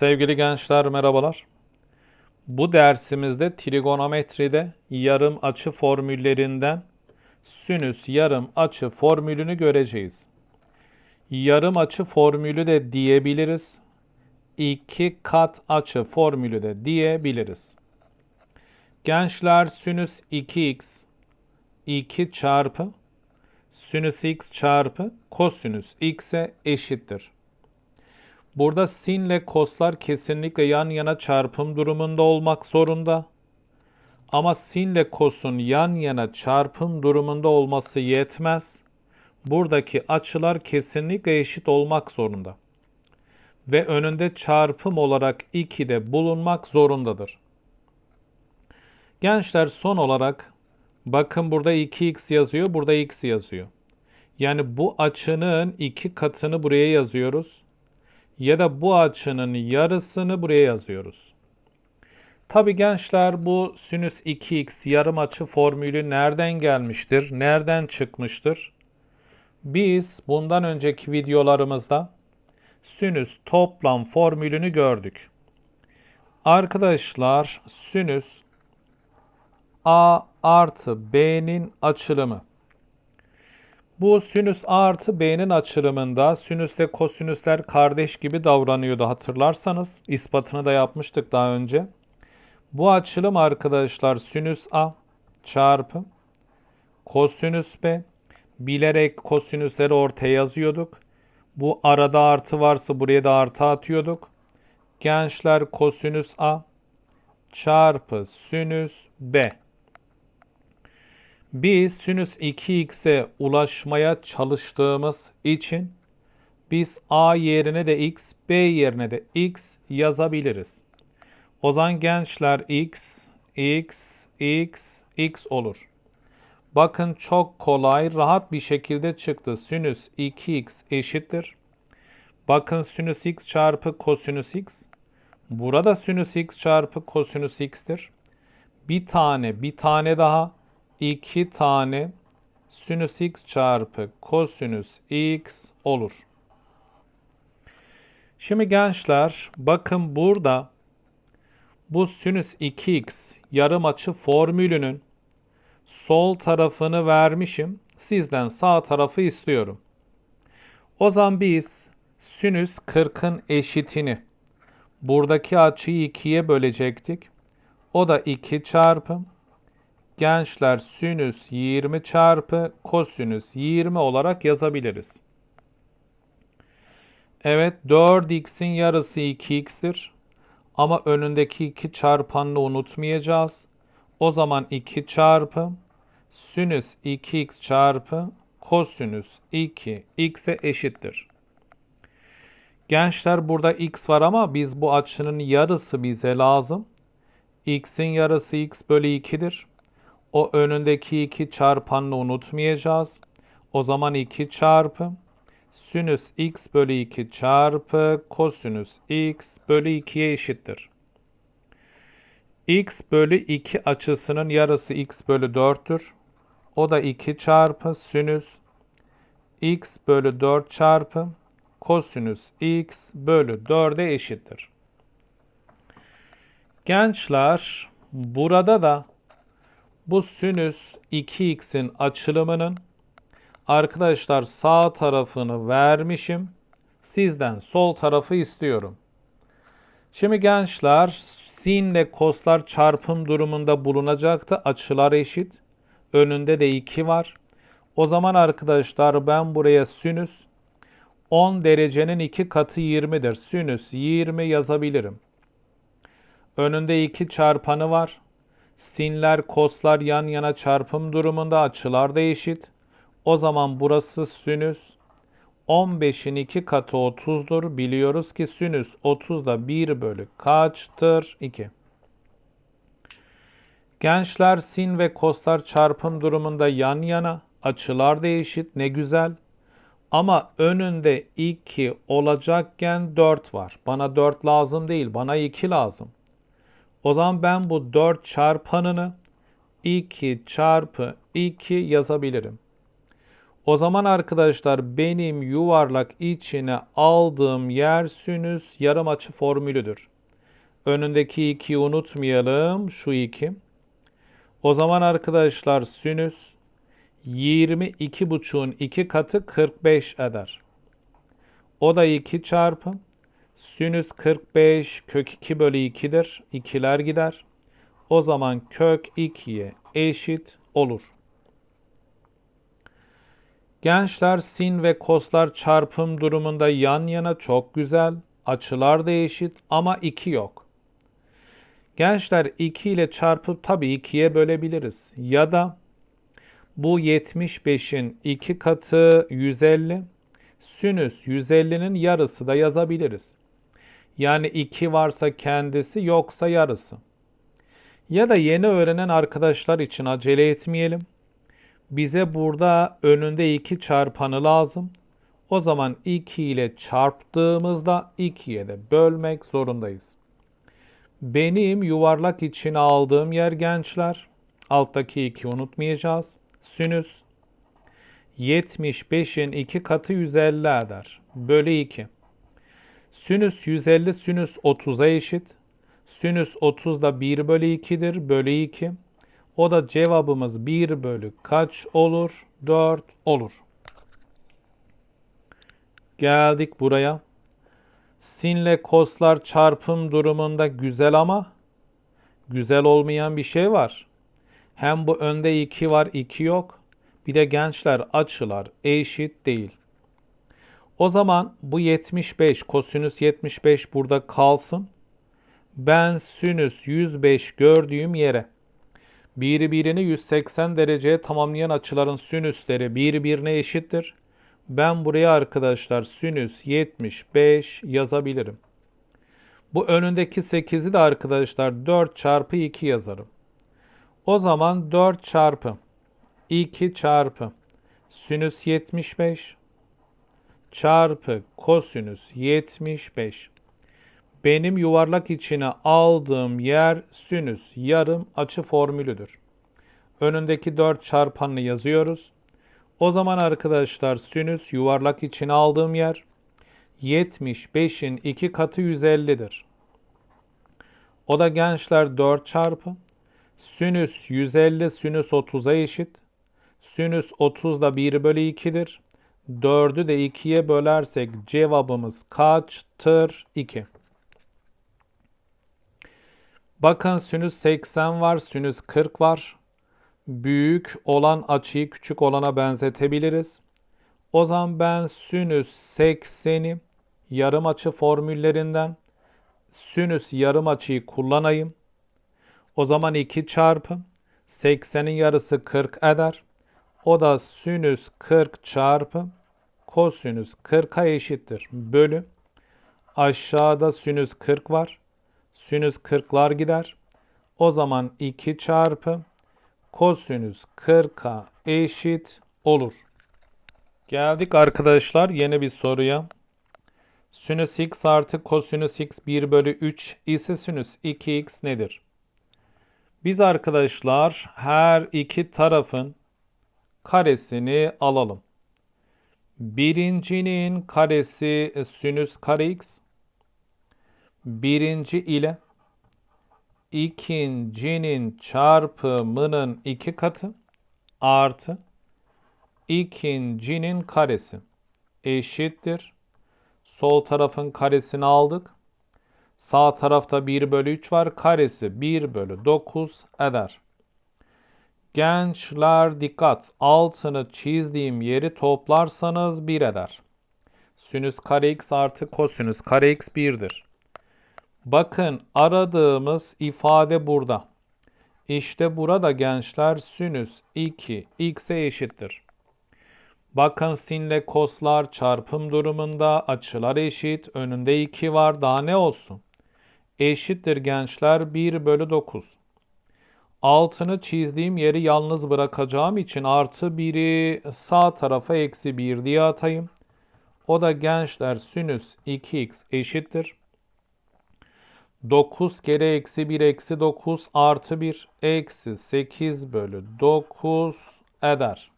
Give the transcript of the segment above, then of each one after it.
Sevgili gençler merhabalar. Bu dersimizde trigonometride yarım açı formüllerinden sinüs yarım açı formülünü göreceğiz. Yarım açı formülü de diyebiliriz. İki kat açı formülü de diyebiliriz. Gençler sinüs 2x 2 çarpı sinüs x çarpı kosinüs x'e eşittir. Burada sin ile koslar kesinlikle yan yana çarpım durumunda olmak zorunda. Ama sin ile kosun yan yana çarpım durumunda olması yetmez. Buradaki açılar kesinlikle eşit olmak zorunda. Ve önünde çarpım olarak 2 de bulunmak zorundadır. Gençler son olarak bakın burada 2x yazıyor, burada x yazıyor. Yani bu açının iki katını buraya yazıyoruz ya da bu açının yarısını buraya yazıyoruz. Tabi gençler bu sinüs 2x yarım açı formülü nereden gelmiştir? Nereden çıkmıştır? Biz bundan önceki videolarımızda sinüs toplam formülünü gördük. Arkadaşlar sinüs a artı b'nin açılımı. Bu sinüs A artı B'nin açılımında sinüsle kosinüsler kardeş gibi davranıyordu hatırlarsanız. ispatını da yapmıştık daha önce. Bu açılım arkadaşlar sinüs A çarpı kosinüs B. Bilerek kosinüsleri ortaya yazıyorduk. Bu arada artı varsa buraya da artı atıyorduk. Gençler kosinüs A çarpı sinüs B. Biz sinüs 2x'e ulaşmaya çalıştığımız için biz a yerine de x, b yerine de x yazabiliriz. O zaman gençler x, x, x, x olur. Bakın çok kolay, rahat bir şekilde çıktı. Sinüs 2x eşittir. Bakın sinüs x çarpı kosinüs x. Burada sinüs x çarpı kosinüs x'tir. Bir tane, bir tane daha 2 tane sinüs x çarpı kosinüs x olur. Şimdi gençler bakın burada bu sinüs 2x yarım açı formülünün sol tarafını vermişim. Sizden sağ tarafı istiyorum. O zaman biz sinüs 40'ın eşitini buradaki açıyı 2'ye bölecektik. O da 2 çarpı gençler sinüs 20 çarpı kosinüs 20 olarak yazabiliriz. Evet 4x'in yarısı 2x'tir. Ama önündeki 2 çarpanını unutmayacağız. O zaman 2 çarpı sinüs 2x çarpı kosinüs 2 x'e eşittir. Gençler burada x var ama biz bu açının yarısı bize lazım. x'in yarısı x bölü 2'dir. O önündeki 2 çarpanını unutmayacağız. O zaman 2 çarpı sinüs x bölü 2 çarpı kosinüs x bölü 2'ye eşittir. x bölü 2 açısının yarısı x bölü 4'tür. O da 2 çarpı sinüs x bölü 4 çarpı kosinüs x bölü 4'e eşittir. Gençler burada da bu sinüs 2x'in açılımının arkadaşlar sağ tarafını vermişim. Sizden sol tarafı istiyorum. Şimdi gençler sin ile koslar çarpım durumunda bulunacaktı. Açılar eşit. Önünde de 2 var. O zaman arkadaşlar ben buraya sinüs 10 derecenin 2 katı 20'dir. Sinüs 20 yazabilirim. Önünde 2 çarpanı var. Sinler, koslar yan yana çarpım durumunda açılar da eşit. O zaman burası sinüs 15'in 2 katı 30'dur. Biliyoruz ki sinüs 30'da 1 bölü kaçtır? 2. Gençler sin ve koslar çarpım durumunda yan yana. Açılar da eşit. Ne güzel. Ama önünde 2 olacakken 4 var. Bana 4 lazım değil. Bana 2 lazım. O zaman ben bu 4 çarpanını 2 çarpı 2 yazabilirim. O zaman arkadaşlar benim yuvarlak içine aldığım yer sinüs yarım açı formülüdür. Önündeki 2'yi unutmayalım. Şu 2. O zaman arkadaşlar sinüs 22,5'un 2 katı 45 eder. O da 2 çarpı sinüs 45 kök 2 bölü 2'dir. 2'ler gider. O zaman kök 2'ye eşit olur. Gençler sin ve koslar çarpım durumunda yan yana çok güzel. Açılar da eşit ama 2 yok. Gençler 2 ile çarpıp tabii 2'ye bölebiliriz. Ya da bu 75'in 2 katı 150. Sinüs 150'nin yarısı da yazabiliriz. Yani 2 varsa kendisi yoksa yarısı. Ya da yeni öğrenen arkadaşlar için acele etmeyelim. Bize burada önünde 2 çarpanı lazım. O zaman 2 ile çarptığımızda 2'ye de bölmek zorundayız. Benim yuvarlak içine aldığım yer gençler. Alttaki 2 unutmayacağız. Sinüs 75'in 2 katı 150 eder. Bölü 2. Sinüs 150 sinüs 30'a eşit. Sinüs 30 da 1 bölü 2'dir. Bölü 2. O da cevabımız 1 bölü kaç olur? 4 olur. Geldik buraya. Sinle koslar çarpım durumunda güzel ama güzel olmayan bir şey var. Hem bu önde 2 var 2 yok. Bir de gençler açılar eşit değil. O zaman bu 75 kosinüs 75 burada kalsın. Ben sinüs 105 gördüğüm yere birini 180 dereceye tamamlayan açıların sinüsleri birbirine eşittir. Ben buraya arkadaşlar sinüs 75 yazabilirim. Bu önündeki 8'i de arkadaşlar 4 çarpı 2 yazarım. O zaman 4 çarpı 2 çarpı sinüs 75 çarpı kosinüs 75. Benim yuvarlak içine aldığım yer sinüs yarım açı formülüdür. Önündeki 4 çarpanını yazıyoruz. O zaman arkadaşlar sinüs yuvarlak içine aldığım yer 75'in 2 katı 150'dir. O da gençler 4 çarpı sinüs 150 sinüs 30'a eşit. Sinüs 30 da 1 bölü 2'dir. 4'ü de 2'ye bölersek cevabımız kaçtır? 2. Bakın sinüs 80 var, sinüs 40 var. Büyük olan açıyı küçük olana benzetebiliriz. O zaman ben sinüs 80'i yarım açı formüllerinden sinüs yarım açıyı kullanayım. O zaman 2 çarpı 80'in yarısı 40 eder. O da sinüs 40 çarpı kosinüs 40'a eşittir. Bölü aşağıda sinüs 40 var. Sinüs 40'lar gider. O zaman 2 çarpı kosinüs 40'a eşit olur. Geldik arkadaşlar yeni bir soruya. Sinüs x artı kosinüs x 1 bölü 3 ise sinüs 2x nedir? Biz arkadaşlar her iki tarafın karesini alalım. Birincinin karesi sinüs kare x. Birinci ile ikincinin çarpımının iki katı artı ikincinin karesi eşittir. Sol tarafın karesini aldık. Sağ tarafta 1 bölü 3 var. Karesi 1 bölü 9 eder. Gençler dikkat. Altını çizdiğim yeri toplarsanız 1 eder. Sinüs kare x artı kosinüs kare x 1'dir. Bakın aradığımız ifade burada. İşte burada gençler sinüs 2 x'e eşittir. Bakın sinle koslar çarpım durumunda açılar eşit. Önünde 2 var daha ne olsun? Eşittir gençler 1 bölü 9 altını çizdiğim yeri yalnız bırakacağım için artı 1'i sağ tarafa eksi 1 diye atayım. O da gençler sinüs 2x eşittir. 9 kere eksi 1 eksi 9 artı 1 eksi 8 bölü 9 eder.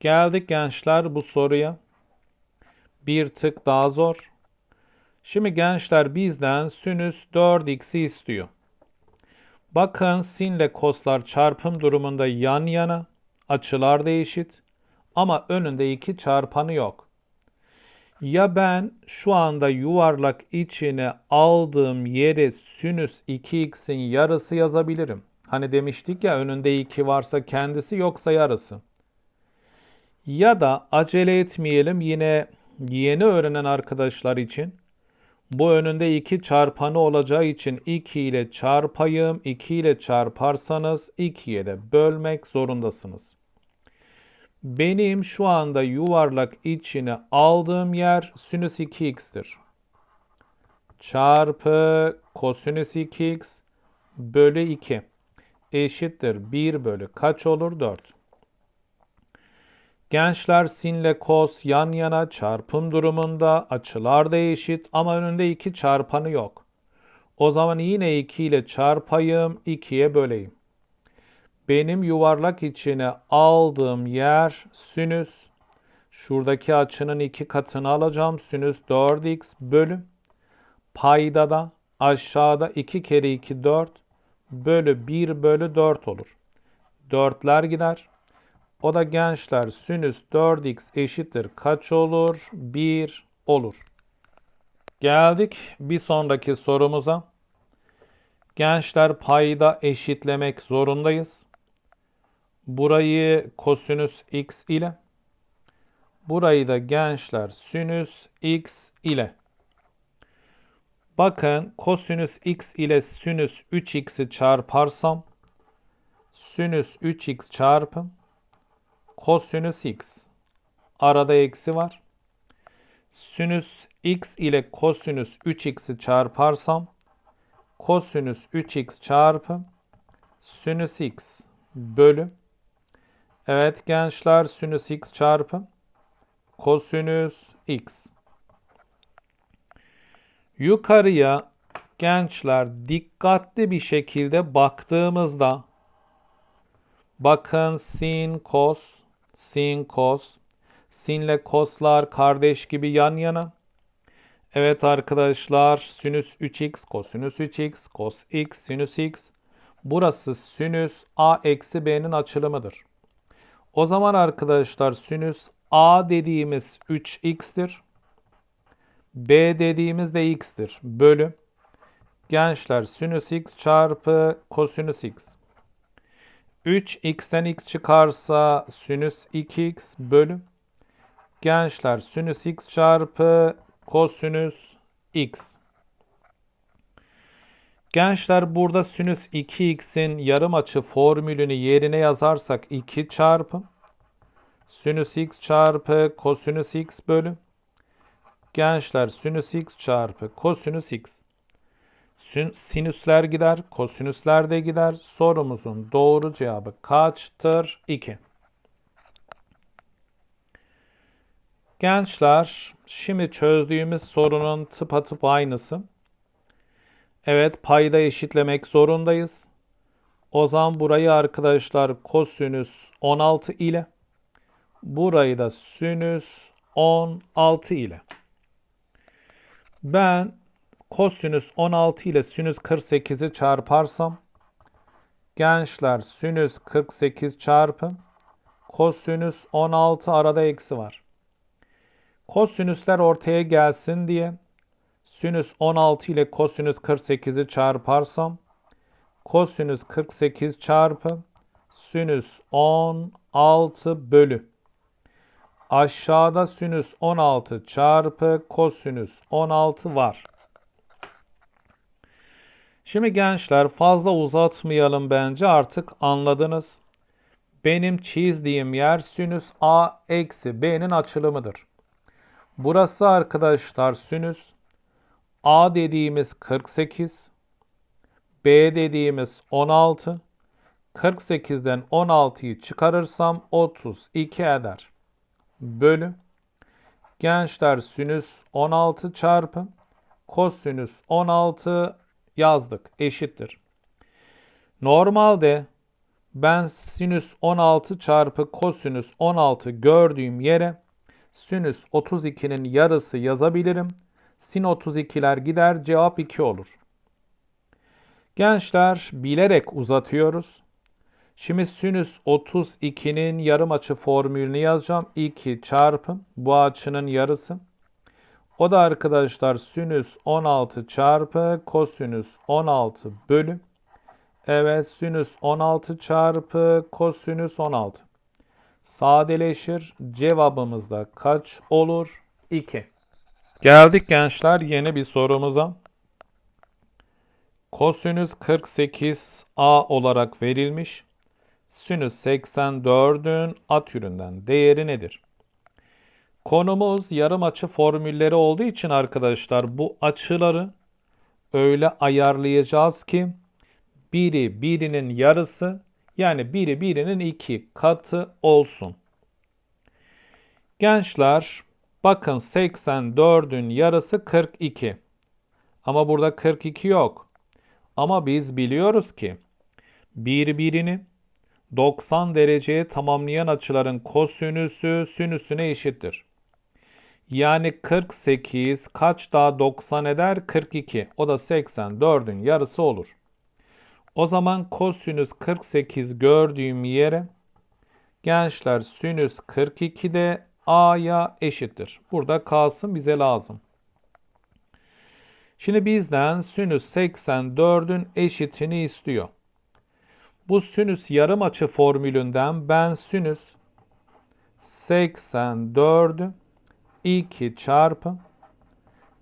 Geldik gençler bu soruya. Bir tık daha zor. Şimdi gençler bizden sinüs 4x'i istiyor. Bakın sin ile koslar çarpım durumunda yan yana, açılar da eşit ama önünde iki çarpanı yok. Ya ben şu anda yuvarlak içine aldığım yere sinüs 2x'in yarısı yazabilirim. Hani demiştik ya önünde 2 varsa kendisi yoksa yarısı. Ya da acele etmeyelim yine yeni öğrenen arkadaşlar için bu önünde 2 çarpanı olacağı için 2 ile çarpayım. 2 ile çarparsanız 2'ye de bölmek zorundasınız. Benim şu anda yuvarlak içine aldığım yer sinüs 2x'tir. Çarpı kosinüs 2x bölü 2 eşittir 1 bölü kaç olur 4. Gençler sinle kos yan yana çarpım durumunda açılar da eşit ama önünde 2 çarpanı yok. O zaman yine 2 ile çarpayım 2'ye böleyim. Benim yuvarlak içine aldığım yer sinüs. Şuradaki açının iki katını alacağım. Sinüs 4x bölü. Payda da aşağıda 2 kere 2 4 bölü 1 bölü 4 olur. 4'ler gider. O da gençler sinüs 4x eşittir kaç olur? 1 olur. Geldik bir sonraki sorumuza. Gençler payda eşitlemek zorundayız. Burayı kosinüs x ile, burayı da gençler sinüs x ile. Bakın kosinüs x ile sinüs 3x'i çarparsam sinüs 3x çarpım kosinüs x. Arada eksi var. Sinüs x ile kosinüs 3x'i çarparsam kosinüs 3x çarpı sinüs x bölü Evet gençler sinüs x çarpı kosinüs x. Yukarıya gençler dikkatli bir şekilde baktığımızda bakın sin kos sin kos sinle koslar kardeş gibi yan yana. Evet arkadaşlar sinüs 3x kosinüs 3x cos x sinüs x. Burası sinüs a eksi b'nin açılımıdır. O zaman arkadaşlar sinüs a dediğimiz 3x'tir. b dediğimiz de x'tir. Bölü. Gençler sinüs x çarpı kosinüs x. 3x'ten x çıkarsa sinüs 2x bölü. Gençler sinüs x çarpı kosinüs x. Gençler burada sinüs 2x'in yarım açı formülünü yerine yazarsak 2 çarpı sinüs x çarpı kosinüs x bölü gençler sinüs x çarpı kosinüs x. Sinüsler gider, kosinüsler de gider. Sorumuzun doğru cevabı kaçtır? 2. Gençler, şimdi çözdüğümüz sorunun tıpatıp aynısı. Evet payda eşitlemek zorundayız. O zaman burayı arkadaşlar kosinüs 16 ile burayı da sinüs 16 ile. Ben kosinüs 16 ile sinüs 48'i çarparsam gençler sinüs 48 çarpı kosinüs 16 arada eksi var. Kosinüsler ortaya gelsin diye sinüs 16 ile kosinüs 48'i çarparsam kosinüs 48 çarpı sinüs 16 bölü aşağıda sinüs 16 çarpı kosinüs 16 var. Şimdi gençler fazla uzatmayalım bence artık anladınız. Benim çizdiğim yer sinüs a eksi b'nin açılımıdır. Burası arkadaşlar sinüs A dediğimiz 48, B dediğimiz 16. 48'den 16'yı çıkarırsam 32 eder. Bölü. Gençler sinüs 16 çarpı kosinüs 16 yazdık. Eşittir. Normalde Ben sinüs 16 çarpı kosinüs 16 gördüğüm yere sinüs 32'nin yarısı yazabilirim. Sin 32'ler gider cevap 2 olur. Gençler bilerek uzatıyoruz. Şimdi sinüs 32'nin yarım açı formülünü yazacağım. 2 çarpı bu açının yarısı. O da arkadaşlar sinüs 16 çarpı kosinüs 16 bölü. Evet sinüs 16 çarpı kosinüs 16. Sadeleşir. Cevabımız da kaç olur? 2. Geldik gençler yeni bir sorumuza. Kosinüs 48a olarak verilmiş. Sinüs 84'ün a türünden değeri nedir? Konumuz yarım açı formülleri olduğu için arkadaşlar bu açıları öyle ayarlayacağız ki biri birinin yarısı yani biri birinin iki katı olsun. Gençler bakın 84'ün yarısı 42. Ama burada 42 yok. Ama biz biliyoruz ki birbirini 90 dereceye tamamlayan açıların kosinüsü sinüsüne eşittir. Yani 48 kaç daha 90 eder? 42. O da 84'ün yarısı olur. O zaman kosinüs 48 gördüğüm yere gençler sinüs 42 de a'ya eşittir. Burada kalsın bize lazım. Şimdi bizden sinüs 84'ün eşitini istiyor. Bu sinüs yarım açı formülünden ben sinüs 84'ü 2 çarpı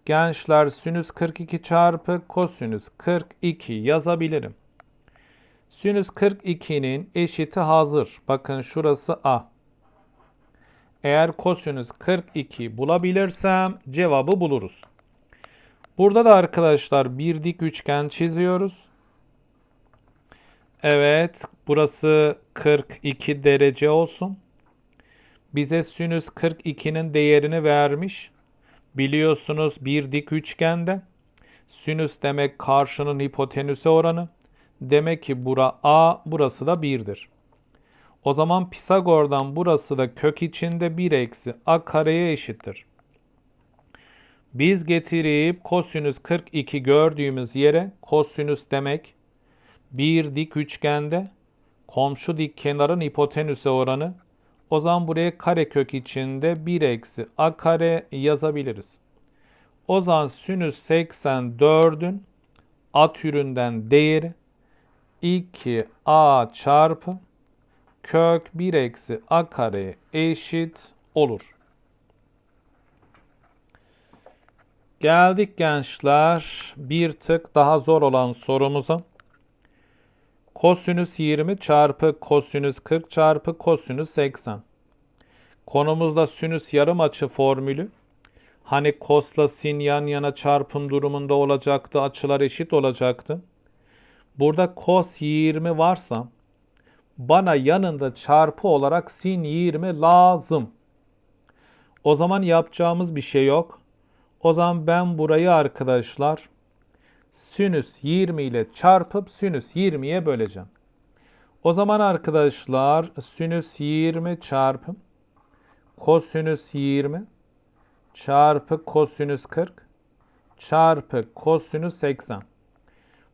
gençler sinüs 42 çarpı kosinüs 42 yazabilirim. Sinüs 42'nin eşiti hazır. Bakın şurası A. Eğer kosinüs 42 bulabilirsem cevabı buluruz. Burada da arkadaşlar bir dik üçgen çiziyoruz. Evet, burası 42 derece olsun. Bize sinüs 42'nin değerini vermiş. Biliyorsunuz bir dik üçgende sinüs demek karşının hipotenüse oranı. Demek ki bura a, burası da 1'dir. O zaman Pisagor'dan burası da kök içinde 1 eksi a kareye eşittir. Biz getirip kosinüs 42 gördüğümüz yere kosinüs demek bir dik üçgende komşu dik kenarın hipotenüse oranı o zaman buraya karekök içinde 1 eksi a kare yazabiliriz. O zaman sinüs 84'ün a türünden değeri 2a çarpı kök 1 eksi a kare eşit olur. Geldik gençler bir tık daha zor olan sorumuza. Kosinüs 20 çarpı kosinüs 40 çarpı kosinüs 80. Konumuzda sinüs yarım açı formülü. Hani kosla sin yan yana çarpım durumunda olacaktı. Açılar eşit olacaktı. Burada kos 20 varsa bana yanında çarpı olarak sin 20 lazım. O zaman yapacağımız bir şey yok. O zaman ben burayı arkadaşlar sinüs 20 ile çarpıp sinüs 20'ye böleceğim. O zaman arkadaşlar sinüs 20 çarpı kosinüs 20 çarpı kosinüs 40 çarpı kosinüs 80.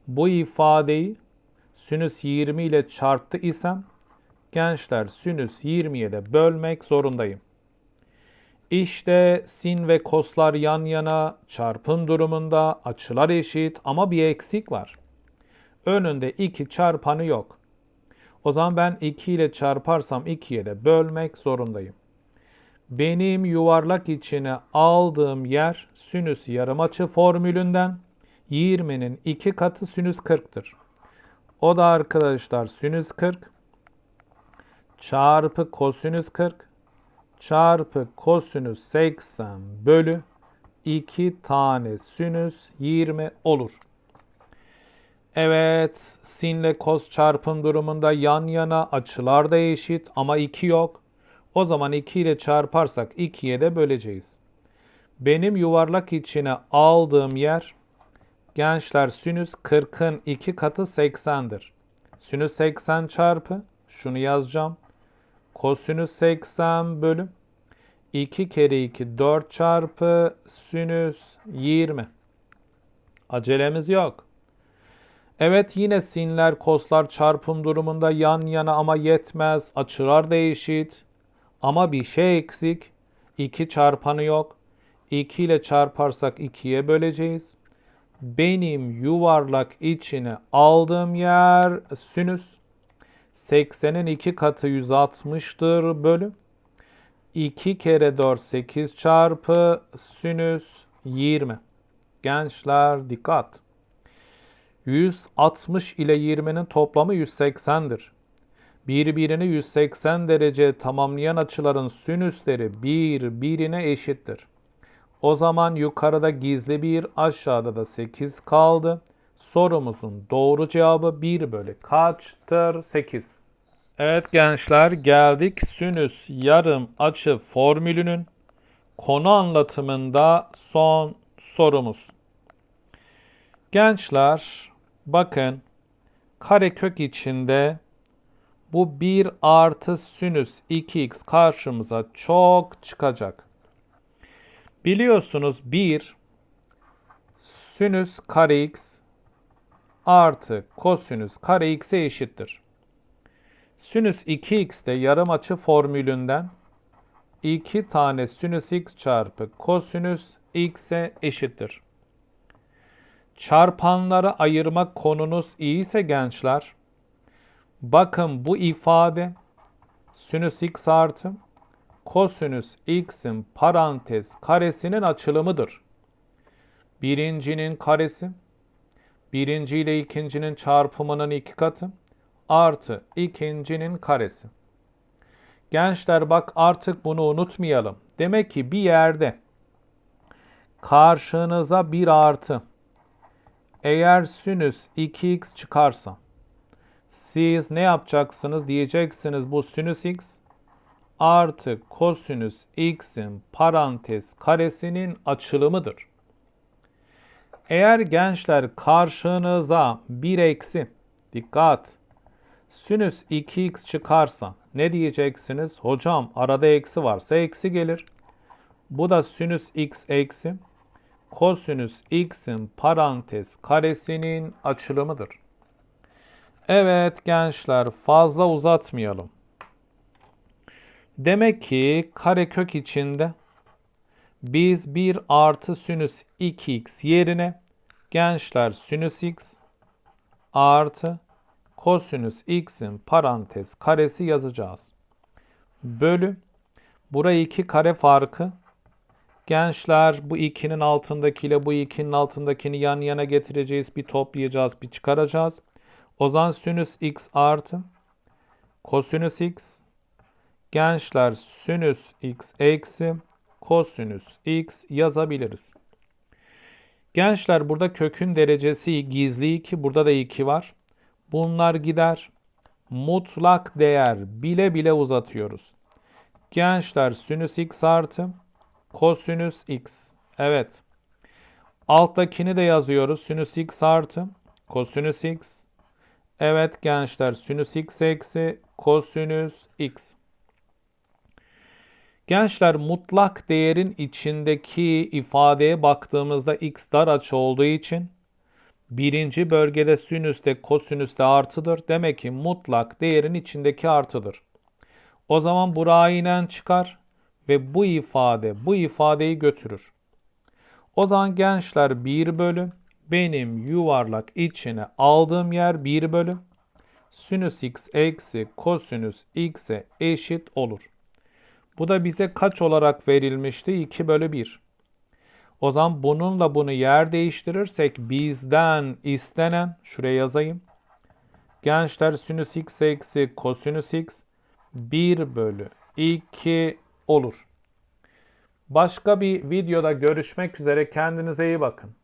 Bu ifadeyi sinüs 20 ile çarptı isem gençler sinüs 20'ye de bölmek zorundayım. İşte sin ve koslar yan yana çarpım durumunda açılar eşit ama bir eksik var. Önünde 2 çarpanı yok. O zaman ben 2 ile çarparsam 2'ye de bölmek zorundayım. Benim yuvarlak içine aldığım yer sinüs yarımaçı formülünden 20'nin 2 katı sinüs 40'tır. O da arkadaşlar sinüs 40 çarpı kosinüs 40 çarpı kosinüs 80 bölü 2 tane sinüs 20 olur. Evet, sinle kos çarpım durumunda yan yana açılar da eşit ama 2 yok. O zaman 2 ile çarparsak 2'ye de böleceğiz. Benim yuvarlak içine aldığım yer gençler sinüs 40'ın 2 katı 80'dir. sinüs 80 çarpı şunu yazacağım. Kosinüs 80 bölü 2 kere 2 4 çarpı sinüs 20. Acelemiz yok. Evet yine sinler koslar çarpım durumunda yan yana ama yetmez. Açılar da. Ama bir şey eksik. 2 çarpanı yok. 2 ile çarparsak 2'ye böleceğiz. Benim yuvarlak içine aldığım yer sinüs. 80'in 2 katı 160'tır bölü. 2 kere 4 8 çarpı sinüs 20. Gençler dikkat. 160 ile 20'nin toplamı 180'dir. Birbirini 180 derece tamamlayan açıların sinüsleri birbirine eşittir. O zaman yukarıda gizli bir aşağıda da 8 kaldı. Sorumuzun doğru cevabı 1 bölü kaçtır? 8. Evet gençler geldik sinüs yarım açı formülünün konu anlatımında son sorumuz. Gençler bakın karekök içinde bu 1 artı sinüs 2x karşımıza çok çıkacak. Biliyorsunuz 1 sinüs kare x artı kosinüs kare x'e eşittir. Sinüs 2x de yarım açı formülünden 2 tane sinüs x çarpı kosinüs x'e eşittir. Çarpanları ayırmak konunuz iyiyse gençler, bakın bu ifade sinüs x artı kosinüs x'in parantez karesinin açılımıdır. Birincinin karesi, birinci ile ikincinin çarpımının iki katı, artı ikincinin karesi. Gençler bak artık bunu unutmayalım. Demek ki bir yerde karşınıza bir artı eğer sinüs 2x çıkarsa siz ne yapacaksınız? Diyeceksiniz bu sinüs x artı kosinüs x'in parantez karesinin açılımıdır. Eğer gençler karşınıza bir eksi dikkat sinüs 2x çıkarsa ne diyeceksiniz? Hocam arada eksi varsa eksi gelir. Bu da sinüs x eksi kosinüs x'in parantez karesinin açılımıdır. Evet gençler fazla uzatmayalım. Demek ki karekök içinde biz 1 artı sinüs 2x yerine gençler sinüs x artı kosinüs x'in parantez karesi yazacağız. Bölü. Burayı 2 kare farkı. Gençler bu 2'nin altındakiyle bu 2'nin altındakini yan yana getireceğiz. Bir toplayacağız, bir çıkaracağız. O zaman sinüs x artı kosinüs x. Gençler sinüs x eksi kosinüs x yazabiliriz. Gençler burada kökün derecesi gizli 2. Burada da 2 var. Bunlar gider. Mutlak değer bile bile uzatıyoruz. Gençler sinüs x artı kosinüs x. Evet. Alttakini de yazıyoruz. Sinüs x artı kosinüs x. Evet gençler sinüs x eksi kosinüs x. Gençler mutlak değerin içindeki ifadeye baktığımızda x dar açı olduğu için birinci bölgede sinüs de kosinüs de artıdır. Demek ki mutlak değerin içindeki artıdır. O zaman bu aynen çıkar ve bu ifade bu ifadeyi götürür. O zaman gençler 1 bölü benim yuvarlak içine aldığım yer 1 bölü sinüs x eksi kosinüs x'e eşit olur. Bu da bize kaç olarak verilmişti? 2 bölü 1. O zaman bununla bunu yer değiştirirsek bizden istenen, şuraya yazayım. Gençler sinüs x eksi kosinüs x 1 bölü 2 olur. Başka bir videoda görüşmek üzere. Kendinize iyi bakın.